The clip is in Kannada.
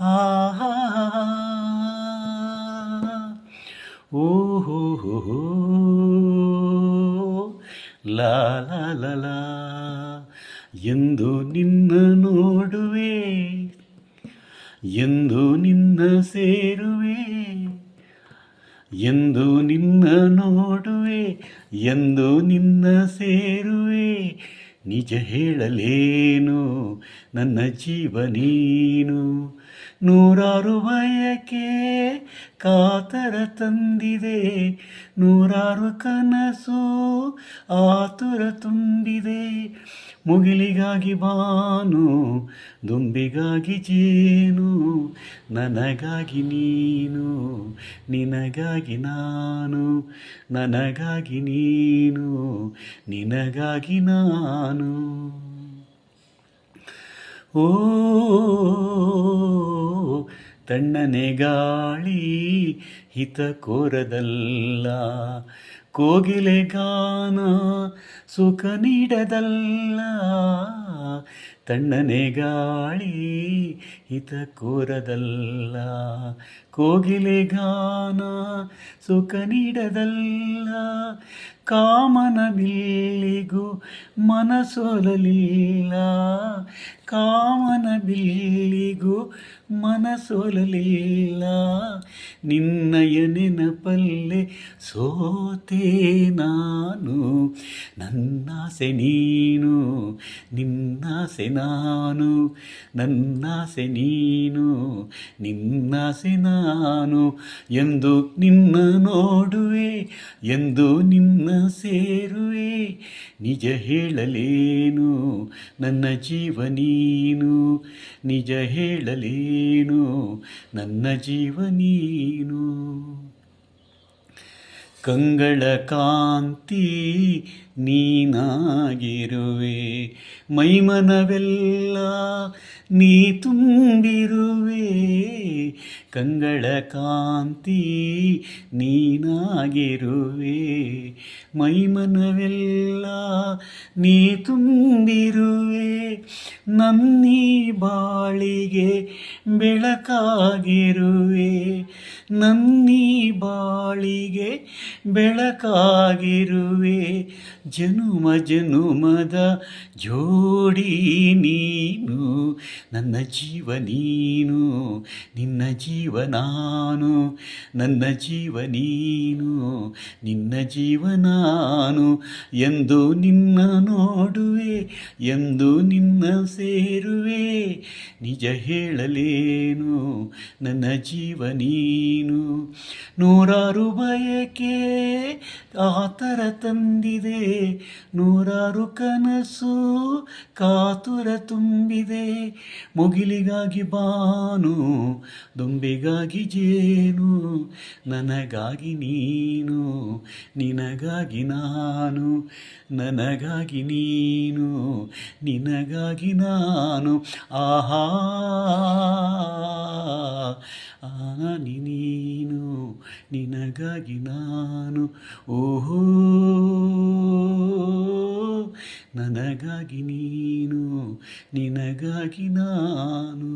ಆಹಾ ಲಾ. ಎಂದು ನಿನ್ನ ನೋಡುವೆ ಎಂದು ನಿನ್ನ ಸೇರುವೆ ಎಂದು ನಿನ್ನ ನೋಡುವೆ ಎಂದು ನಿನ್ನ ಸೇರುವೆ. ನಿಜ ಹೇಳಲೇನು? ನನ್ನ ಜೀವ ನೀನು ನೂರಾರು ಬಯಕೆ ಕಾತರ ತಂದಿದೆ. ನೂರಾರು ಕನಸು ಆತುರ ತುಂಬಿದೆ. ಮುಗಿಲಿಗಾಗಿ ಬಾನು, ದುಂಬಿಗಾಗಿ ಜೇನು, ನನಗಾಗಿ ನೀನು, ನಿನಗಾಗಿ ನಾನು, ನನಗಾಗಿ ನೀನು, ನಿನಗಾಗಿ ನಾನು. ಓ ತಣ್ಣನೆ ಗಾಳಿ ಹಿತ ಕೋರದಲ್ಲ ಕೋಗಿಲೆ ಗಾನ ಸುಖ ನೀಡದಲ್ಲ ತಣ್ಣನೆ ಗಾಳಿ ಹಿತ ಕೋರದಲ್ಲ, ಕೋಗಿಲೆ ಗಾನ ಸುಖ ನೀಡದಲ್ಲ. ಕಾಮನ ಬಿಲ್ಲಿಗೂ ಮನಸೋಲಲಿಲ್ಲ, ಕಾಮನ ಬಿಲ್ಲಿಗೂ ಮನಸೋಲಲಿಲ್ಲ. ನಿನ್ನಯ ನೆನಪಲ್ಲೆ ಸೋತೆ ನಾನು, ನನ್ನಾಸೆ ನೀನು, ನಿನ್ನಾಸೆ ನಾನು, ನನ್ನಾಸೆ ನೀನು, ನಿನ್ನಾಸೆ ನಾನು, ಎಂದು ನಿನ್ನ ನೋಡುವೆ, ಎಂದು ನಿನ್ನ ಸೇರುವೆ. ನಿಜ ಹೇಳಲೇನು, ನನ್ನ ಜೀವ ನೀನು. ನಿಜ ಹೇಳಲೇನು, ನನ್ನ ಜೀವ ನೀನು. ಕಂಗಳ ಕಾಂತಿ ನೀನಾಗಿರುವೆ. ಮೈಮನವೆಲ್ಲ ನೀ ತುಂಬಿರುವೆ. ಕಂಗಳ ಕಾಂತಿ ನೀನಾಗಿರುವೆ. ಮೈಮನವೆಲ್ಲ ನೀ ತುಂಬಿರುವೆ. ನನ್ನೀ ಬಾಳಿಗೆ ಬೆಳಕಾಗಿರುವೆ. ನನ್ನೀ ಬಾಳಿಗೆ ಬೆಳಕಾಗಿರುವೆ. ಜನುಮ ಜನುಮದ ಜೋಡಿ ನೀನು ನನ್ನ ಜೀವ ನೀನು, ನಿನ್ನ ಜೀವ ನಾನು, ನನ್ನ ಜೀವ ನೀನು, ನಿನ್ನ ಜೀವ ನಾನು, ಎಂದು ನಿನ್ನ ನೋಡುವೆ, ಎಂದು ನಿನ್ನ ಸೇರುವೆ, ನಿಜ ಹೇಳಲೇನು, ನನ್ನ ಜೀವ ನೀನು. ನೂರಾರು ಬಯಕೆ ಆತರ ತಂದಿದೆ, ನೂರಾರು ಕನಸು ಕಾತುರ ತುಂಬಿದೆ ಮುಗಿಲಿಗಾಗಿ ಬಾನು, ದುಂಬಿಗಾಗಿ ಜೇನು, ನನಗಾಗಿ ನೀನು, ನಿನಗಾಗಿ ನಾನು, ನನಗಾಗಿ ನೀನು, ನಿನಗಾಗಿ ನಾನು. ಆಹಾ ಆ ನೀನು, ನಿನಗಾಗಿ ನಾನು. ಓಹೋ. ನನಗಾಗಿ ನೀನು ನಿನಗಾಗಿ ನಾನು.